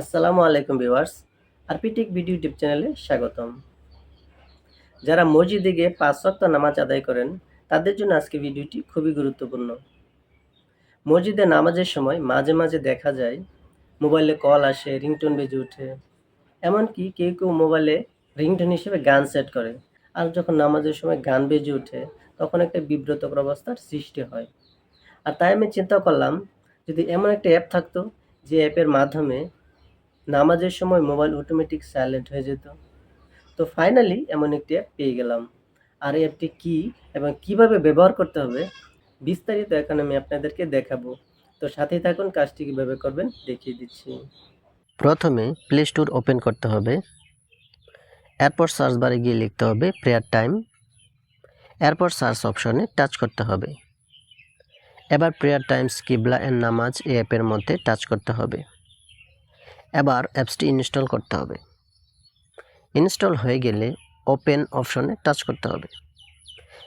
আসসালামু আলাইকুম viewers আরপিটিক video YouTube চ্যানেলে স্বাগতম। যারা মসজিদে গিয়ে পাঁচ ওয়াক্ত নামাজ আদায় করেন, তাদের জন্য আজকে ভিডিওটি খুবই গুরুত্বপূর্ণ। মসজিদে নামাজের সময় মাঝে মাঝে দেখা যায়, মোবাইলে কল আসে, রিংটোন বেজে ওঠে। এমনকি কেউ কেউ মোবাইলে রিংটোন হিসেবে গান সেট করে। আর যখন নামাজের সময় গান বেজে ওঠে, তখন একটা বিব্রতকর অবস্থার সৃষ্টি হয়। আর তাই আমি চিন্তা করলাম, যদি এমন একটা অ্যাপ থাকতো, যে অ্যাপের মাধ্যমে নামাজের সময় মোবাইল অটোমেটিক সাইলেন্ট হয়ে যেত। তো ফাইনালি এমন একটি অ্যাপ পেয়ে গেলাম। আর এই অ্যাপটি কী এবং কীভাবে ব্যবহার করতে হবে, বিস্তারিত এখন আমি আপনাদেরকে দেখাবো। তো সাথেই থাকুন, কাজটি কীভাবে করবেন দেখিয়ে দিচ্ছি। প্রথমে প্লে স্টোর ওপেন করতে হবে। এরপর সার্চ বারে গিয়ে লিখতে হবে প্রেয়ার টাইম এরপর সার্চ অপশনে টাচ করতে হবে। এবার প্রেয়ার টাইমস কিবলা অ্যান্ড নামাজ এই অ্যাপের মধ্যে টাচ করতে হবে। এবার অ্যাপসটি ইনস্টল করতে হবে। ইনস্টল হয়ে গেলে ওপেন অপশনে টাচ করতে হবে।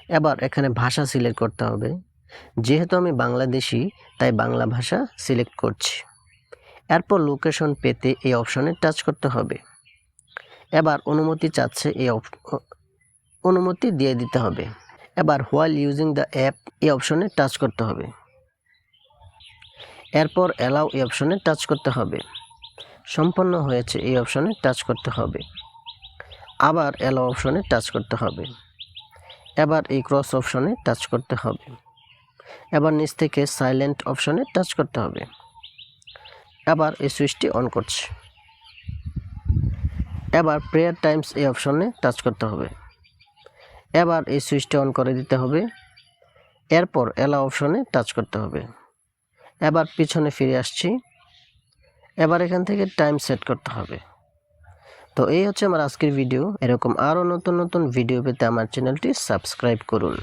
এবার এখানে ভাষা সিলেক্ট করতে হবে। যেহেতু আমি বাংলাদেশি, তাই বাংলা ভাষা সিলেক্ট করছি। এরপর লোকেশন পেতে এই অপশনে টাচ করতে হবে। এবার অনুমতি চাচ্ছে এই অনুমতি দিয়ে দিতে হবে। এবার হোয়াইল ইউজিং দ্য অ্যাপ এই অপশনে টাচ করতে হবে। এরপর অ্যালাউ এই অপশনে টাচ করতে হবে। সম্পন্ন হয়েছে, এই অপশনে টাচ করতে হবে। আবার অ্যালাউ অপশনে টাচ করতে হবে। এবার এই ক্রস অপশনে টাচ করতে হবে। এবার নিচ থেকে সাইলেন্ট অপশনে টাচ করতে হবে। এবার এই সুইচটি অন করছে। এবার প্রেয়ার টাইমস এই অপশনে টাচ করতে হবে। এবার এই সুইচটি অন করে দিতে হবে। এরপর অ্যালাউ অপশনে টাচ করতে হবে। এবার পিছনে ফিরে আসছি। এবার এখান থেকে টাইম সেট করতে হবে। তো এই হচ্ছে আমার আজকের ভিডিও এরকম আরও নতুন নতুন ভিডিও পেতে আমার চ্যানেলটি সাবস্ক্রাইব করুন।